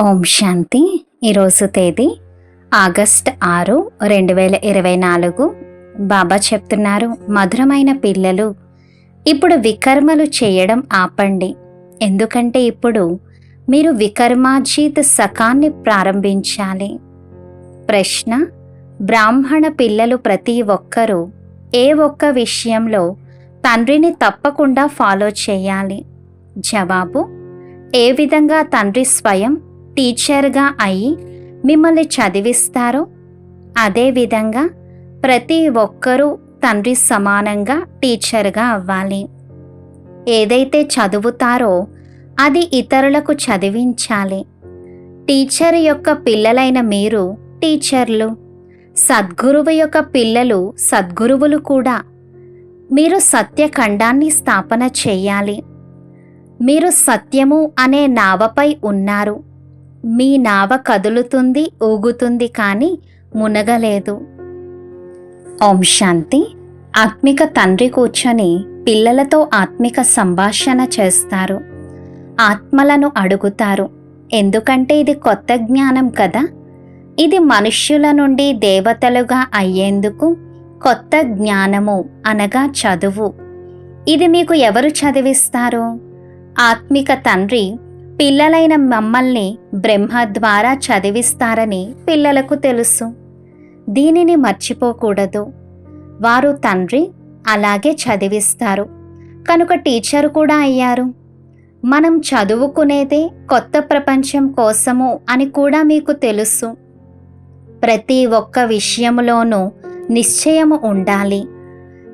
ఓం శాంతి. ఈరోజు తేదీ ఆగస్ట్ ఆరు రెండు వేల ఇరవై నాలుగు. బాబా చెప్తున్నారు మధురమైన పిల్లలు. ఇప్పుడు వికర్మలు చేయడం ఆపండి. ఎందుకంటే ఇప్పుడు మీరు వికర్మాజీత్ సకాన్ని ప్రారంభించాలి. ప్రశ్న బ్రాహ్మణ పిల్లలు ప్రతి ఒక్కరూ ఏ ఒక్క విషయంలో తండ్రిని తప్పకుండా ఫాలో చేయాలి? జవాబు ఏ విధంగా తండ్రి స్వయం టీచర్గా అయి మిమ్మల్ని చదివిస్తారో? అదేవిధంగా ప్రతి ఒక్కరూ తండ్రి సమానంగా టీచర్గా అవ్వాలి. ఏదైతే చదువుతారో అది ఇతరులకు చదివించాలి. టీచర్ యొక్క పిల్లలైన మీరు టీచర్లు సద్గురువు యొక్క పిల్లలు సద్గురువులు కూడా. మీరు సత్యఖండాన్ని స్థాపన చేయాలి. మీరు సత్యము అనే నావపై ఉన్నారు. మీ నావ కదులుతుంది ఊగుతుంది కానీ మునగలేదు. ఓం శాంతి. ఆత్మిక తండ్రి కూర్చొని పిల్లలతో ఆత్మిక సంభాషణ చేస్తారు. ఆత్మలను అడుగుతారు. ఎందుకంటే ఇది కొత్త జ్ఞానం కదా. ఇది మనుష్యుల నుండి దేవతలుగా అయ్యేందుకు కొత్త జ్ఞానము అనగా చదువు. ఇది మీకు ఎవరు చదివిస్తారు? ఆత్మిక తండ్రి పిల్లలైన మమ్మల్ని బ్రహ్మ ద్వారా చదివిస్తారని పిల్లలకు తెలుసు. దీనిని మర్చిపోకూడదు. వారు తండ్రి అలాగే చదివిస్తారు. కనుక టీచర్ కూడా అయ్యారు. మనం చదువుకునేదే కొత్త ప్రపంచం కోసము అని కూడా మీకు తెలుసు. ప్రతి ఒక్క విషయంలోనూ నిశ్చయము ఉండాలి.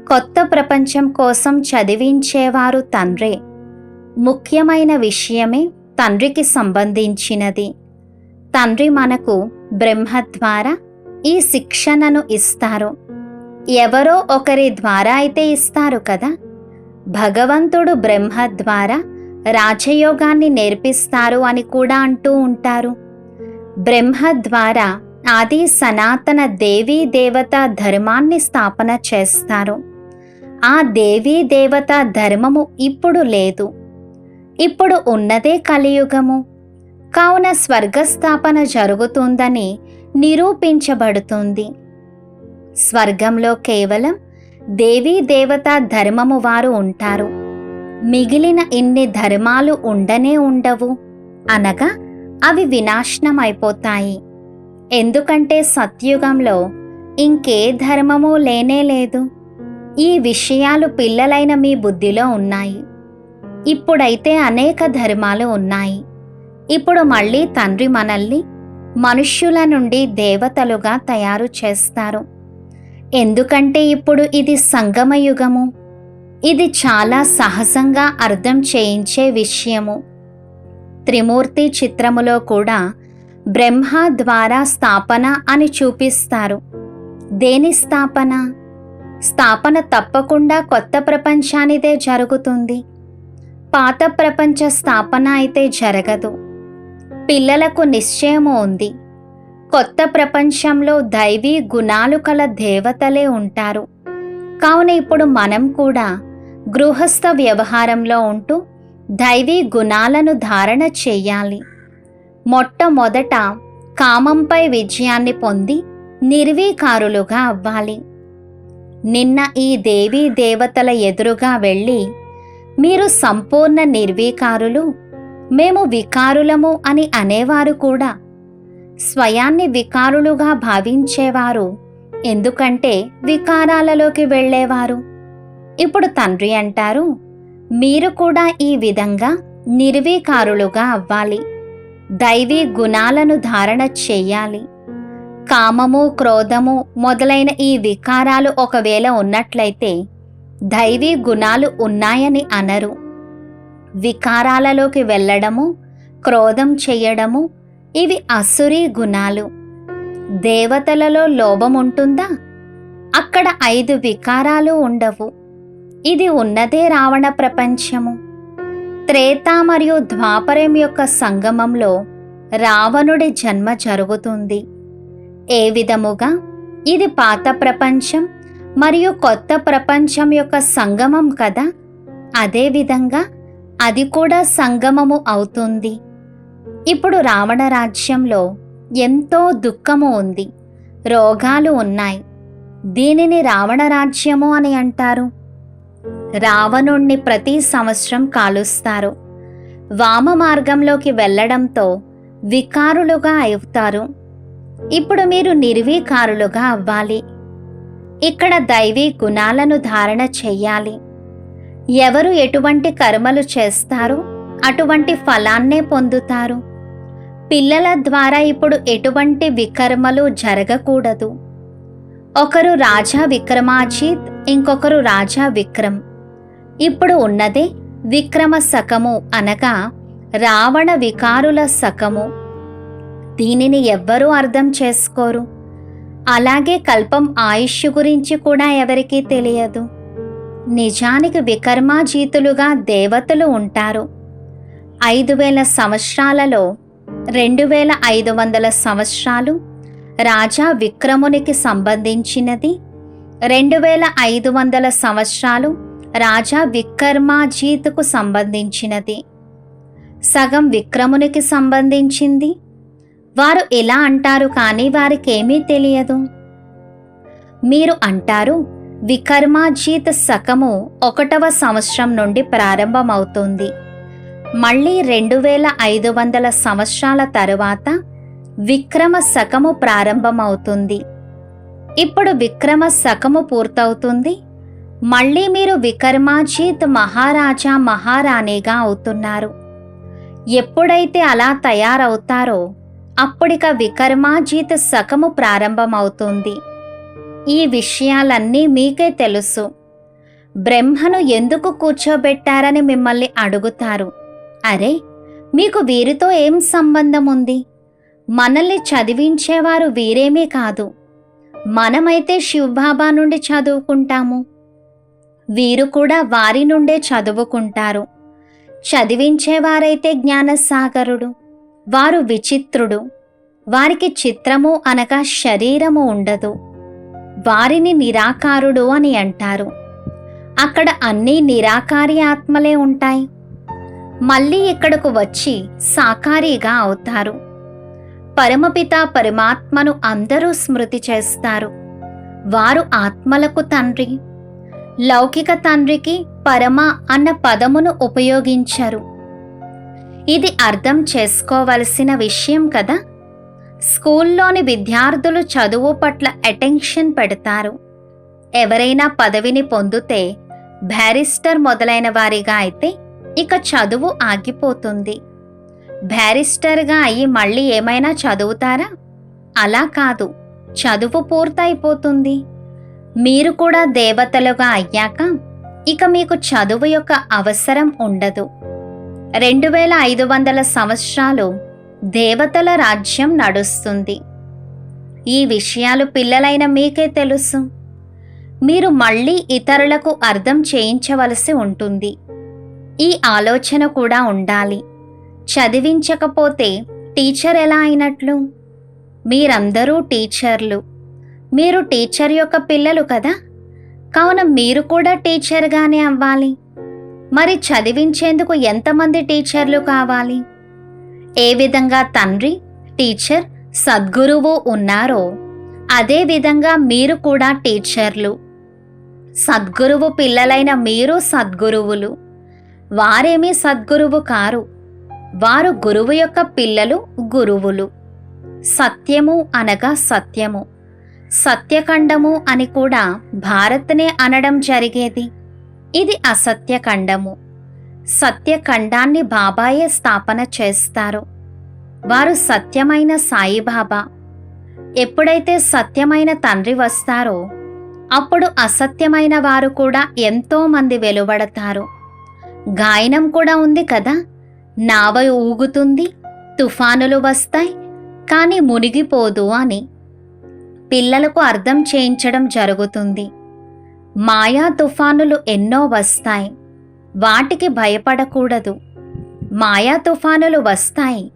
కొత్త ప్రపంచం కోసం చదివించేవారు తండ్రే. ముఖ్యమైన విషయమే తండ్రికి సంబంధించినది. తండ్రి మనకు బ్రహ్మ ద్వారా ఈ శిక్షణను ఇస్తారు. ఎవరో ఒకరి ద్వారా అయితే ఇస్తారు కదా. భగవంతుడు బ్రహ్మ ద్వారా రాజయోగాన్ని నేర్పిస్తారు అని కూడా అంటూ ఉంటారు. బ్రహ్మ ద్వారా ఆది సనాతన దేవీ దేవత ధర్మాన్ని స్థాపన చేస్తారు. ఆ దేవీ దేవత ధర్మము ఇప్పుడు లేదు. ఇప్పుడు ఉన్నదే కలియుగము. కావున స్వర్గస్థాపన జరుగుతుందని నిరూపించబడుతుంది. స్వర్గంలో కేవలం దేవీ దేవత ధర్మము వారు ఉంటారు. మిగిలిన ఇన్ని ధర్మాలు ఉండనే ఉండవు. అనగా అవి వినాశనమైపోతాయి. ఎందుకంటే సత్యుగంలో ఇంకే ధర్మము లేనే లేదు. ఈ విషయాలు పిల్లలైన మీ బుద్ధిలో ఉన్నాయి. ఇప్పుడైతే అనేక ధర్మాలు ఉన్నాయి. ఇప్పుడు మళ్ళీ తండ్రి మనల్ని మనుష్యుల నుండి దేవతలుగా తయారు చేస్తారు. ఎందుకంటే ఇప్పుడు ఇది సంగమయుగము. ఇది చాలా సహజంగా అర్థం చేయించే విషయము. త్రిమూర్తి చిత్రములో కూడా బ్రహ్మ ద్వారా స్థాపన అని చూపిస్తారు. దేని స్థాపన? స్థాపన తప్పకుండా కొత్త ప్రపంచానిదే జరుగుతుంది. పాత ప్రపంచ స్థాపన అయితే జరగదు. పిల్లలకు నిశ్చయము ఉంది. కొత్త ప్రపంచంలో దైవీ గుణాలు కల దేవతలే ఉంటారు. కావున ఇప్పుడు మనం కూడా గృహస్థ వ్యవహారంలో ఉంటూ దైవీ గుణాలను ధారణ చేయాలి. మొట్టమొదట కామంపై విజయాన్ని పొంది నిర్వీకారులుగా అవ్వాలి. నిన్న ఈ దేవీ దేవతల ఎదురుగా వెళ్ళి మీరు సంపూర్ణ నిర్వీకారులు మేము వికారులము అని అనేవారు కూడా. స్వయాన్ని వికారులుగా భావించేవారు ఎందుకంటే వికారాలలోకి వెళ్ళేవారు. ఇప్పుడు తండ్రి అంటారు మీరు కూడా ఈ విధంగా నిర్వీకారులుగా అవ్వాలి. దైవీ గుణాలను ధారణ చెయ్యాలి కామము క్రోధము మొదలైన ఈ వికారాలు ఒకవేళ ఉన్నట్లయితే దైవీ గుణాలు ఉన్నాయని అనరు. వికారాలలోకి వెళ్ళడము క్రోధం చెయ్యడము ఇవి అసురీ గుణాలు. దేవతలలో లోభం ఉంటుందా? అక్కడ ఐదు వికారాలు ఉండవు. ఇది ఉన్నదే రావణ ప్రపంచము. త్రేత మరియు ద్వాపరం యొక్క సంగమంలో రావణుడి జన్మ జరుగుతుంది. ఏ విధముగా? ఇది పాత ప్రపంచం మరియు కొత్త ప్రపంచం యొక్క సంగమం కదా? అదేవిధంగా అది కూడా సంగమము అవుతుంది. ఇప్పుడు రావణ రాజ్యంలో ఎంతో దుఃఖము ఉంది. రోగాలు ఉన్నాయి. దీనిని రావణ రాజ్యము అని అంటారు. రావణుణ్ణి ప్రతి సంవత్సరం కాలుస్తారు. వామ మార్గంలోకి వెళ్ళడంతో వికారులుగా అవుతారు. ఇప్పుడు మీరు నిర్వీకారులుగా అవ్వాలి. ఇక్కడ దైవీ గుణాలను ధారణ చెయ్యాలి. ఎవరు ఎటువంటి కర్మలు చేస్తారో అటువంటి ఫలాన్నే పొందుతారు. పిల్లల ద్వారా ఇప్పుడు ఎటువంటి వికర్మలు జరగకూడదు. ఒకరు రాజా విక్రమాజిత్ ఇంకొకరు రాజా విక్రమ్. ఇప్పుడు ఉన్నదే విక్రమ సకము అనగా రావణ వికారుల సకము దీనిని ఎవ్వరూ అర్థం చేసుకోరు. అలాగే కల్పం ఆయుష్ గురించి కూడా ఎవరికీ తెలియదు. నిజానికి వికర్మాజీతులుగా దేవతలు ఉంటారు. ఐదు వేల సంవత్సరాలలో రెండు వేల ఐదు వందల సంవత్సరాలు రాజా విక్రమునికి సంబంధించినది. రెండు వేల ఐదు వందల సంవత్సరాలు రాజా వికర్మాజీత్కు సంబంధించినది. సగం విక్రమునికి సంబంధించింది. వారు ఇలా అంటారు కానీ వారికేమీ తెలియదు. మీరు అంటారు వికర్మాజీత్ సకము ఒకటవ సంవత్సరం నుండి ప్రారంభమవుతుంది. మళ్ళీ రెండు వేల ఐదు వందల సంవత్సరాల తరువాత విక్రమ శకము ప్రారంభమవుతుంది. ఇప్పుడు విక్రమ శకము పూర్తవుతుంది. మళ్ళీ మీరు వికర్మాజీత్ మహారాజా మహారాణిగా అవుతున్నారు. ఎప్పుడైతే అలా తయారవుతారో అప్పుడిక వికర్మాజీత్ శకము ప్రారంభమవుతుంది. ఈ విషయాలన్నీ మీకే తెలుసు. బ్రహ్మను ఎందుకు కూర్చోబెట్టారని మిమ్మల్ని అడుగుతారు. అరే మీకు వీరితో ఏం సంబంధం ఉంది మనల్ని చదివించేవారు వీరేమీ కాదు. మనమైతే శివబాబా నుండి చదువుకుంటాము. వీరు కూడా వారి నుండే చదువుకుంటారు. చదివించేవారైతే జ్ఞానసాగరుడు. వారు విచిత్రుడు. వారికి చిత్రము అనగా శరీరము ఉండదు. వారిని నిరాకారుడు అని అంటారు. అక్కడ అన్నీ నిరాకారి ఆత్మలే ఉంటాయి. మళ్ళీ ఇక్కడకు వచ్చి సాకారిగా అవుతారు. పరమపిత పరమాత్మను అందరూ స్మృతి చేస్తారు. వారు ఆత్మలకు తండ్రి. లౌకిక తండ్రికి పరమ అన్న పదమును ఉపయోగించరు. ఇది అర్థం చేసుకోవలసిన విషయం కదా? స్కూల్లోని విద్యార్థులు చదువు పట్ల అటెన్షన్ పెడతారు. ఎవరైనా పదవిని పొందితే బ్యారిస్టర్ మొదలైన వారిగా అయితే ఇక చదువు ఆగిపోతుంది. బ్యారిస్టర్గా అయ్యి మళ్ళీ ఏమైనా చదువుతారా? అలా కాదు. చదువు పూర్తయిపోతుంది. మీరు కూడా దేవతలుగా అయ్యాక ఇక మీకు చదువు యొక్క అవసరం ఉండదు. రెండు వేల ఐదు వందల సంవత్సరాలు దేవతల రాజ్యం నడుస్తుంది. ఈ విషయాలు పిల్లలైన మీకే తెలుసు. మీరు మళ్ళీ ఇతరులకు అర్థం చేయించవలసి ఉంటుంది. ఈ ఆలోచన కూడా ఉండాలి. చదివించకపోతే టీచర్ ఎలా అయినట్లు? మీరందరూ టీచర్లు. మీరు టీచర్ యొక్క పిల్లలు కదా. కావున మీరు కూడా టీచర్గానే అవ్వాలి. మరి చదివించేందుకు ఎంతమంది టీచర్లు కావాలి? ఏ విధంగా తండ్రి టీచర్ సద్గురువు ఉన్నారో అదే విధంగా మీరు కూడా టీచర్లు. సద్గురువు పిల్లలైన మీరు సద్గురువులు. వారేమీ సద్గురువు కారు. వారు గురువు యొక్క పిల్లలు గురువులు. సత్యము అనగా సత్యము. సత్యఖండము అని కూడా భారత్నే అనడం జరిగేది. ఇది అసత్యఖండము. సత్యఖండాన్ని బాబాయే స్థాపన చేస్తారు. వారు సత్యమైన సాయిబాబా. ఎప్పుడైతే సత్యమైన తండ్రి వస్తారో అప్పుడు అసత్యమైన వారు కూడా ఎంతో మంది వెలువడతారు. గాయనం కూడా ఉంది కదా? నావ ఊగుతుంది తుఫానులు వస్తాయి కానీ మునిగిపోదు అని. పిల్లలకు అర్థం చేయించడం జరుగుతుంది. మాయా తుఫానులు ఎన్నో వస్తాయి. వాటికి భయపడకూడదు. మాయా తుఫానులు వస్తాయి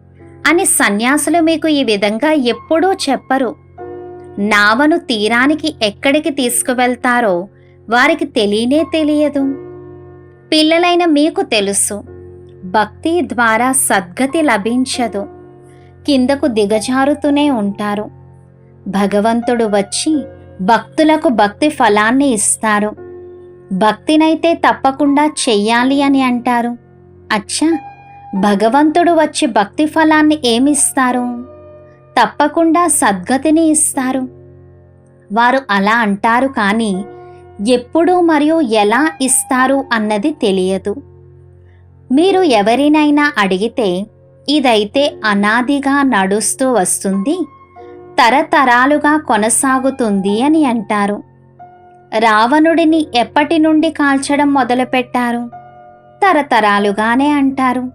అని సన్యాసులు మీకు ఈ విధంగా ఎప్పుడూ చెప్పరు. నావను తీరానికి ఎక్కడికి తీసుకువెళ్తారో వారికి తెలియనే తెలియదు. పిల్లలైన మీకు తెలుసు. భక్తి ద్వారా సద్గతి లభించదు. కిందకు దిగజారుతూనే ఉంటారు. భగవంతుడు వచ్చి భక్తులకు భక్తి ఫలాన్ని ఇస్తారు. భక్తినైతే తప్పకుండా చెయ్యాలి అని అంటారు. అచ్చా! భగవంతుడు వచ్చి భక్తి ఫలాన్ని ఏమిస్తారు? తప్పకుండా సద్గతిని ఇస్తారు. వారు అలా అంటారు కానీ ఎప్పుడు మరియు ఎలా ఇస్తారు అన్నది తెలియదు. మీరు ఎవరినైనా అడిగితే ఇదైతే అనాదిగా నడుస్తూ వస్తుంది. తరతరాలుగా కొనసాగుతుంది అని అంటారు. రావణుడిని ఎప్పటి నుండి కాల్చడం మొదలుపెట్టారు? తరతరాలుగానే అంటారు.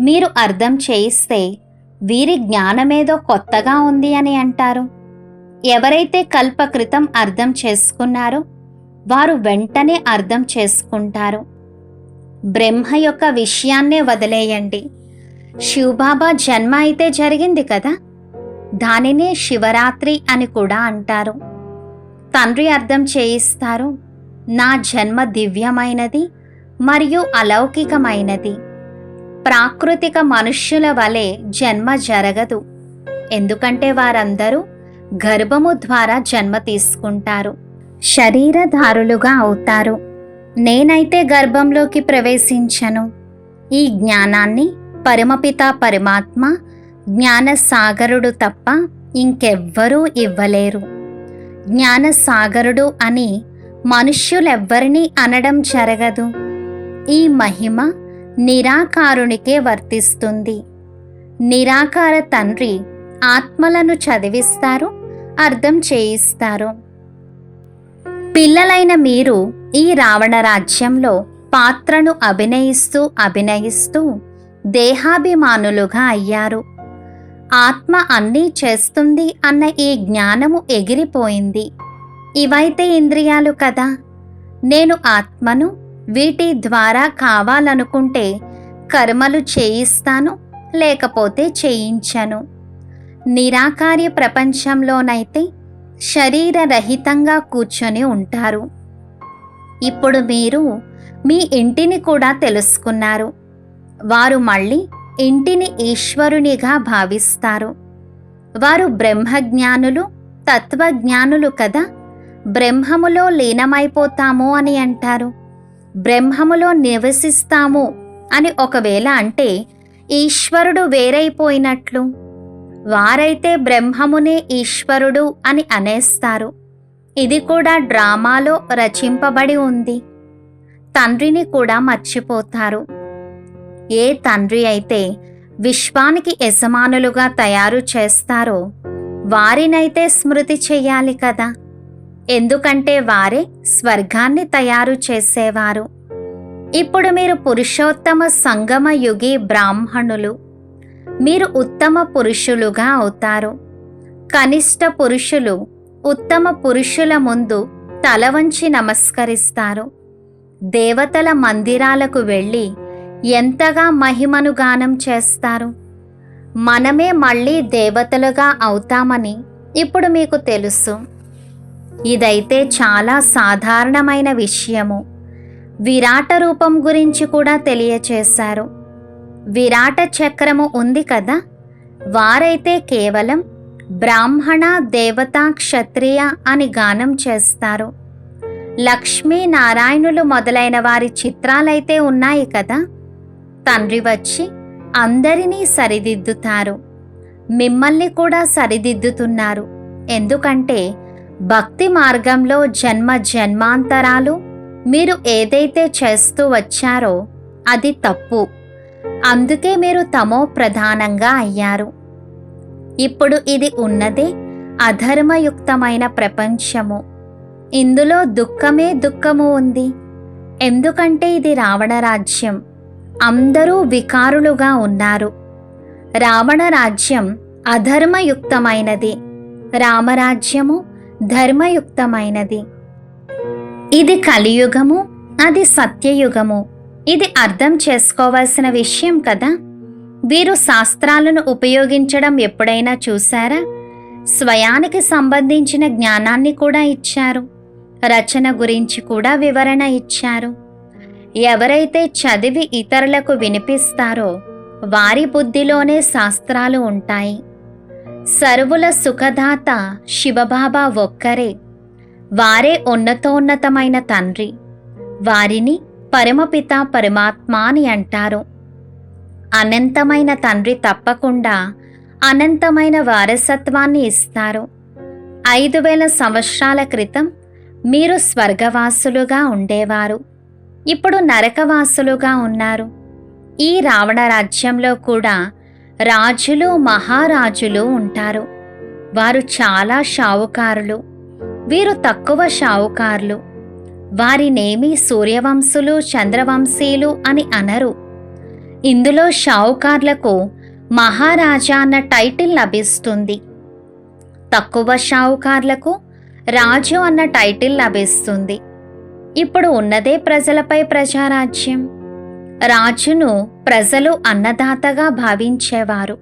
మీరు అర్థం చేయిస్తే వీరి జ్ఞానమేదో కొత్తగా ఉంది అని అంటారు. ఎవరైతే కల్పకృతం అర్థం చేసుకున్నారో వారు వెంటనే అర్థం చేసుకుంటారు. బ్రహ్మ యొక్క విషయాన్నే వదిలేయండి. శివబాబా జన్మ అయితే జరిగింది కదా? దానినే శివరాత్రి అని కూడా అంటారు. తండ్రి అర్థం చేయిస్తారు నా జన్మ దివ్యమైనది మరియు అలౌకికమైనది. ప్రాకృతిక మనుష్యుల వలె జన్మ జరగదు. ఎందుకంటే వారందరూ గర్భము ద్వారా జన్మ తీసుకుంటారు. శరీరధారులుగా అవుతారు. నేనైతే గర్భంలోకి ప్రవేశించను. ఈ జ్ఞానాన్ని పరమపిత పరమాత్మ జ్ఞానసాగరుడు తప్ప ఇంకెవ్వరూ ఇవ్వలేరు. జ్ఞానసాగరుడు అని మనుష్యులెవ్వరినీ అనడం జరగదు. ఈ మహిమ నిరాకారునికే వర్తిస్తుంది. నిరాకార తండ్రి ఆత్మలను చదివిస్తారు అర్థం చేయిస్తారు. పిల్లలైన మీరు ఈ రావణ రాజ్యంలో పాత్రను అభినయిస్తూ అభినయిస్తూ దేహాభిమానులుగా అయ్యారు. ఆత్మ అన్నీ చేస్తుంది అన్న ఈ జ్ఞానము ఎగిరిపోయింది. ఇవైతే ఇంద్రియాలు కదా. నేను ఆత్మను వీటి ద్వారా కావాలనుకుంటే కర్మలు చేయిస్తాను లేకపోతే చేయించను. నిరాకార్య ప్రపంచంలోనైతే శరీరరహితంగా కూర్చొని ఉంటారు. ఇప్పుడు మీరు మీ ఇంటిని కూడా తెలుసుకున్నారు. వారు మళ్ళీ ఇంటిని ఈశ్వరునిగా భావిస్తారు. వారు బ్రహ్మజ్ఞానులు తత్వజ్ఞానులు కదా. బ్రహ్మములో లీనమైపోతాము అని అంటారు. బ్రహ్మములో నివసిస్తాము అని ఒకవేళ అంటే ఈశ్వరుడు వేరైపోయినట్లు. వారైతే బ్రహ్మమునే ఈశ్వరుడు అని అనేస్తారు. ఇది కూడా డ్రామాలో రచింపబడి ఉంది. తండ్రిని కూడా మర్చిపోతారు. ఏ తండ్రి అయితే విశ్వానికి యజమానులుగా తయారు చేస్తారో వారినైతే స్మృతి చెయ్యాలి కదా. ఎందుకంటే వారే స్వర్గాన్ని తయారు చేసేవారు. ఇప్పుడు మీరు పురుషోత్తమ సంగమ యుగి బ్రాహ్మణులు. మీరు ఉత్తమ పురుషులుగా అవుతారు. కనిష్ట పురుషులు ఉత్తమ పురుషుల ముందు తల వంచి నమస్కరిస్తారు. దేవతల మందిరాలకు వెళ్ళి ఎంతగా మహిమను గానం చేస్తారు? మనమే మళ్ళీ దేవతలుగా అవుతామని ఇప్పుడు మీకు తెలుసు. ఇదైతే చాలా సాధారణమైన విషయము. విరాట రూపం గురించి కూడా తెలియచేశారు. విరాట చక్రము ఉంది కదా? వారైతే కేవలం బ్రాహ్మణ దేవత క్షత్రియ అని గానం చేస్తారు. లక్ష్మీ నారాయణులు మొదలైన వారి చిత్రాలైతే ఉన్నాయి కదా? తండ్రి వచ్చి అందరినీ సరిదిద్దుతారు. మిమ్మల్ని కూడా సరిదిద్దుతున్నారు. ఎందుకంటే భక్తి మార్గంలో జన్మ జన్మాంతరాలు మీరు ఏదైతే చేస్తూ వచ్చారో అది తప్పు. అందుకే మీరు తమో ప్రధానంగా అయ్యారు. ఇప్పుడు ఇది ఉన్నదే అధర్మయుక్తమైన ప్రపంచము. ఇందులో దుఃఖమే దుఃఖము ఉంది. ఎందుకంటే ఇది రావణ రాజ్యం. అందరూ వికారులుగా ఉన్నారు. రావణ రాజ్యం అధర్మయుక్తమైనది. రామరాజ్యము ధర్మయుక్తమైనది. ఇది కలియుగము అది సత్యయుగము. ఇది అర్థం చేసుకోవాల్సిన విషయం కదా? వీరు శాస్త్రాలను ఉపయోగించడం ఎప్పుడైనా చూశారా? స్వయానికి సంబంధించిన జ్ఞానాన్ని కూడా ఇచ్చారు. రచన గురించి కూడా వివరణ ఇచ్చారు. ఎవరైతే చదివి ఇతరులకు వినిపిస్తారో వారి బుద్ధిలోనే శాస్త్రాలు ఉంటాయి. సర్వుల సుఖదాత శివబాబా ఒక్కరే. వారే ఉన్నతోన్నతమైన తండ్రి. వారిని పరమపిత పరమాత్మ అని అంటారు. అనంతమైన తండ్రి తప్పకుండా అనంతమైన వారసత్వాన్ని ఇస్తారు. ఐదు వేల సంవత్సరాల క్రితం మీరు స్వర్గవాసులుగా ఉండేవారు. ఇప్పుడు నరకవాసులుగా ఉన్నారు. ఈ రావణ రాజ్యంలో కూడా రాజులు మహారాజులు ఉంటారు. వారు చాలా షావుకారులు. వీరు తక్కువ షావుకారులు. వారినేమీ సూర్యవంశులు చంద్రవంశీలు అని అనరు. ఇందులో షావుకార్లకు మహారాజా అన్న టైటిల్ లభిస్తుంది. తక్కువ షావుకార్లకు రాజు అన్న టైటిల్ లభిస్తుంది. ఇప్పుడు ఉన్నదే ప్రజలపై ప్రజారాజ్యం. రాజును ప్రజలు అన్నదాతగా భావించేవారు.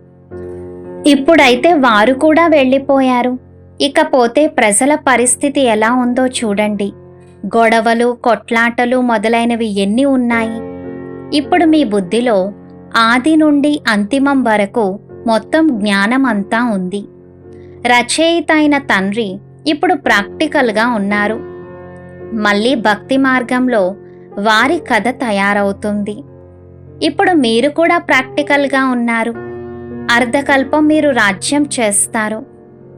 ఇప్పుడైతే వారు కూడా వెళ్ళిపోయారు. ఇకపోతే ప్రజల పరిస్థితి ఎలా ఉందో చూడండి. గొడవలు కొట్లాటలు మొదలైనవి ఎన్ని ఉన్నాయి? ఇప్పుడు మీ బుద్ధిలో ఆది నుండి అంతిమం వరకు మొత్తం జ్ఞానం అంతా ఉంది. రచయిత అయిన తండ్రి ఇప్పుడు ప్రాక్టికల్గా ఉన్నారు. మళ్ళీ భక్తి మార్గంలో వారి కథ తయారవుతుంది. ఇప్పుడు మీరు కూడా ప్రాక్టికల్గా ఉన్నారు. అర్ధకల్పం మీరు రాజ్యం చేస్తారు.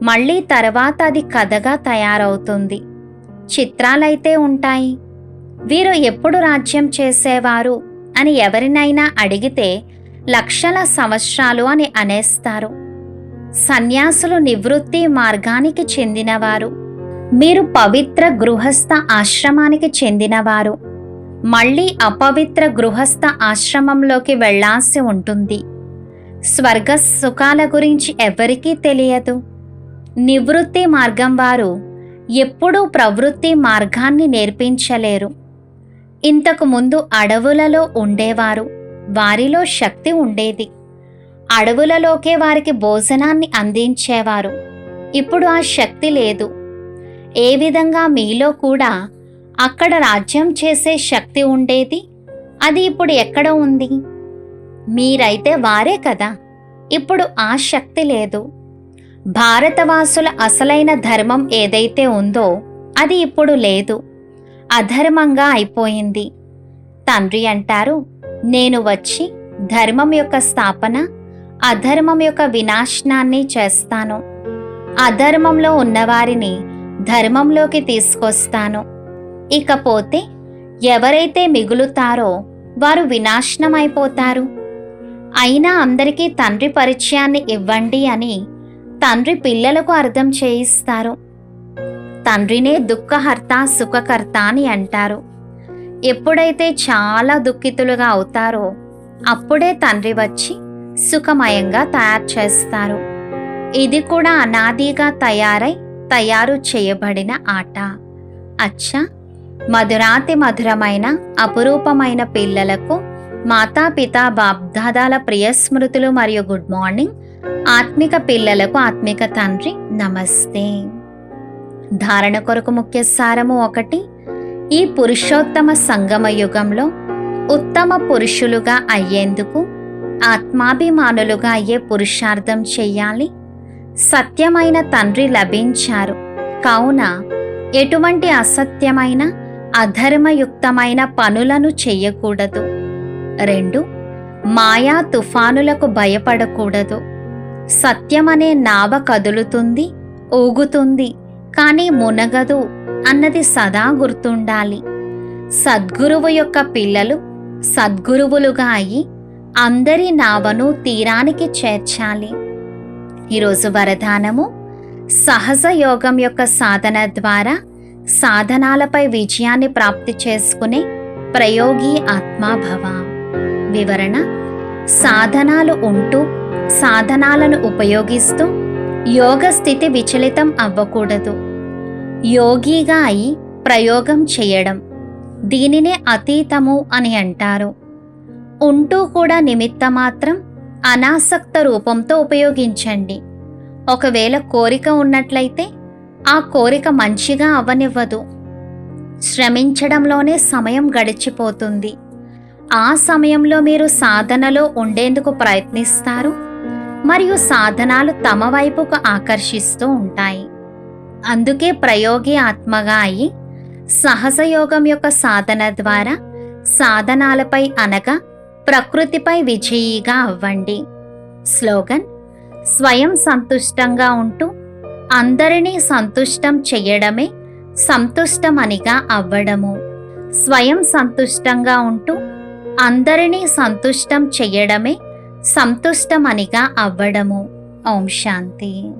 మళ్ళీ తర్వాత అది కథగా తయారవుతుంది. చిత్రాలైతే ఉంటాయి. వీరు ఎప్పుడు రాజ్యం చేసేవారు అని ఎవరినైనా అడిగితే లక్షల సంవత్సరాలు అని అనేస్తారు. సన్యాసులు నివృత్తి మార్గానికి చెందినవారు. మీరు పవిత్ర గృహస్థ ఆశ్రమానికి చెందినవారు. మళ్ళీ అపవిత్ర గృహస్థ ఆశ్రమంలోకి వెళ్ళాల్సి ఉంటుంది. స్వర్గ సుఖాల గురించి ఎవరికీ తెలియదు. నివృత్తి మార్గం వారు ఎప్పుడూ ప్రవృత్తి మార్గాన్ని నేర్పించలేరు. ఇంతకు ముందు అడవులలో ఉండేవారు. వారిలో శక్తి ఉండేది. అడవులలోకే వారికి భోజనాన్ని అందించేవారు. ఇప్పుడు ఆ శక్తి లేదు. ఏ విధంగా మీలో కూడా అక్కడ రాజ్యం చేసే శక్తి ఉండేది? అది ఇప్పుడు ఎక్కడ ఉంది? మీరైతే వారే కదా. ఇప్పుడు ఆ శక్తి లేదు. భారతవాసుల అసలైన ధర్మం ఏదైతే ఉందో అది ఇప్పుడు లేదు. అధర్మంగా అయిపోయింది. తండ్రి అంటారు నేను వచ్చి ధర్మం యొక్క స్థాపన అధర్మం యొక్క వినాశనాన్ని చేస్తాను. అధర్మంలో ఉన్నవారిని ధర్మంలోకి తీసుకొస్తాను. ఇకపోతే ఎవరైతే మిగులుతారో వారు వినాశనమైపోతారు. అయినా అందరికీ తండ్రి పరిచయాన్ని ఇవ్వండి అని తండ్రి పిల్లలకు అర్థం చేయిస్తారు. తండ్రినే దుఃఖహర్త సుఖకర్త అని అంటారు. ఎప్పుడైతే చాలా దుఃఖితులుగా అవుతారో అప్పుడే తండ్రి వచ్చి సుఖమయంగా తయారు చేస్తారు. ఇది కూడా అనాదిగా తయారై తయారు చేయబడిన ఆట. అచ్చా! మధురాతి మధురమైన అపురూపమైన పిల్లలకు మాతాపిత బాబ్దాదాల ప్రియ స్మృతులు మరియు గుడ్ మార్నింగ్. ఆత్మిక పిల్లలకు ఆత్మిక తండ్రి నమస్తే. ధారణ కొరకు ముఖ్య సారము ఒకటి ఈ పురుషోత్తమ సంగమ యుగంలో ఉత్తమ పురుషులుగా అయ్యేందుకు ఆత్మాభిమానులుగా అయ్యే పురుషార్థం చెయ్యాలి సత్యమైన తండ్రి లభించారు. కావున ఎటువంటి అసత్యమైన అధర్మయుక్తమైన పనులను చెయ్యకూడదు రెండు మాయా తుఫానులకు భయపడకూడదు. సత్యమనే నావ కదులుతుంది ఊగుతుంది కానీ మునగదు అన్నది సదా గుర్తుండాలి. సద్గురువు యొక్క పిల్లలు సద్గురువులుగా అయి అందరి నావను తీరానికి చేర్చాలి. ఈరోజు వరదానము. సహజ యోగం యొక్క సాధన ద్వారా సాధనాలపై విజయాన్ని ప్రాప్తి చేసుకునే ప్రయోగి ఆత్మాభవ వివరణ సాధనాలు ఉంటూ సాధనాలను ఉపయోగిస్తూ యోగ స్థితి విచలితం అవ్వకూడదు. యోగిగా అయి ప్రయోగం చేయడం దీనినే అతీతము అని అంటారు. ఉంటూ కూడా నిమిత్త మాత్రం అనాసక్త రూపంతో ఉపయోగించండి. ఒకవేళ కోరిక ఉన్నట్లయితే ఆ కోరిక మంచిగా అవ్వనివ్వదు శ్రమించడంలోనే సమయం గడిచిపోతుంది. ఆ సమయంలో మీరు సాధనలో ఉండేందుకు ప్రయత్నిస్తారు. మరియు సాధనాలు తమ వైపుకు ఆకర్షిస్తూ ఉంటాయి. అందుకే ప్రయోగి ఆత్మగా అయి సహజయోగం యొక్క సాధన ద్వారా సాధనాలపై అనగా ప్రకృతిపై విజయీగా అవ్వండి. స్లోగన్ స్వయం సంతుష్టంగా ఉంటూ అందరినీ సంతుష్టం చెయ్యడమే సంతుష్టమనిగా అవ్వడము. స్వయం సంతుష్టంగా ఉంటూ అందరినీ సంతుష్టం చెయ్యడమే సంతుష్టమనిగా అవ్వడము. ఓం శాంతి.